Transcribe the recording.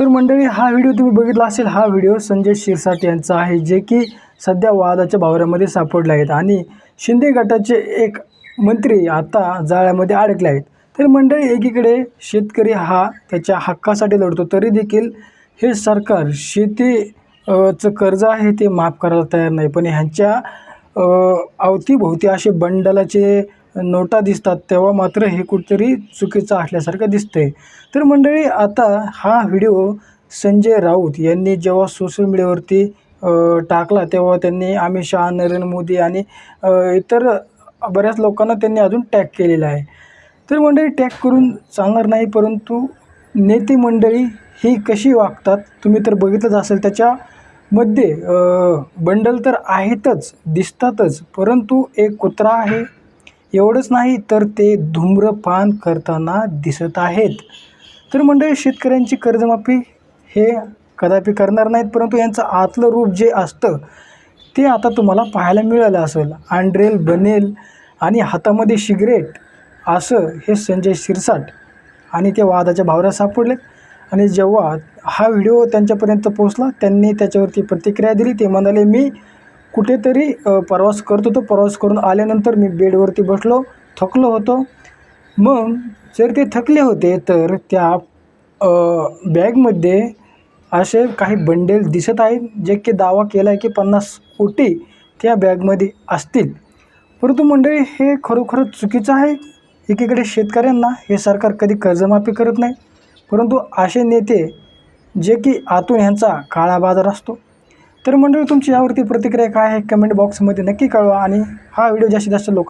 तर मंडळी हा व्हिडिओ तुम्ही बघितला असेल हा व्हिडिओ संजय शिरसाट यांचा आहे जे की सध्या वादाच्या भावऱ्यामध्ये सापडले आहेत आणि शिंदे गटाचे एक मंत्री आता जाळ्यामध्ये अडकले आहेत. तर मंडळी एकीकडे शेतकरी हा त्याच्या हक्कासाठी लढतो तरी देखील हे सरकार शेती चं कर्ज आहे ते माफ करायला तयार नाही. पण ह्यांच्या अवतीभोवती असे बंडलाचे नोटा दिसतात तेव्हा मात्र हे कुठेतरी चुकीचं असल्यासारखं दिसतंय. तर मंडळी आता हा व्हिडिओ संजय राऊत यांनी जेव्हा सोशल मीडियावरती टाकला तेव्हा त्यांनी अमित शहा नरेंद्र मोदी आणि इतर बऱ्याच लोकांना त्यांनी अजून टॅग केलेला आहे. तर मंडळी टॅग करून चालणार नाही परंतु नेते मंडळी ही कशी वागतात तुम्ही तर बघितलंच असेल त्याच्यामध्ये बंडल तर आहेतच दिसतातच परंतु एक कुत्रा आहे एवढंच नाही तर ते धूम्रपान करताना दिसत आहेत. तर मंडळी शेतकऱ्यांची कर्जमाफी हे कदापि करणार नाहीत परंतु यांचं आतलं रूप जे असतं ते आता तुम्हाला पाहायला मिळालं असेल. आंड्रेल बनेल आणि हातामध्ये सिगरेट असं हे संजय शिरसाट आणि ते वादाच्या भावऱ्या सापडलेत आणि जेव्हा हा व्हिडिओ त्यांच्यापर्यंत पोहोचला त्यांनी त्याच्यावरती प्रतिक्रिया दिली. ते म्हणाले मी कुठेतरी प्रवास करत होतो. प्रवास करून आल्यानंतर मी बेडवरती बसलो थकलो होतो. मग जर ते थकले होते तर त्या बॅगमध्ये असे काही बंडेल दिसत आहेत जे की दावा केला आहे की पन्नास कोटी त्या बॅगमध्ये असतील. परंतु मंडळी हे खरोखरच चुकीचं आहे. एकीकडे शेतकऱ्यांना हे सरकार कधी कर्जमाफी करत नाही. परंतु असे नेते जे की आतून ह्यांचा काळा बाजार असतो तर मंडळी तुमची यावरती प्रतिक्रिया काय आहे? कमेंट बॉक्समध्ये नक्की कळवा आणि हा व्हिडिओ जास्तीत जास्त लोक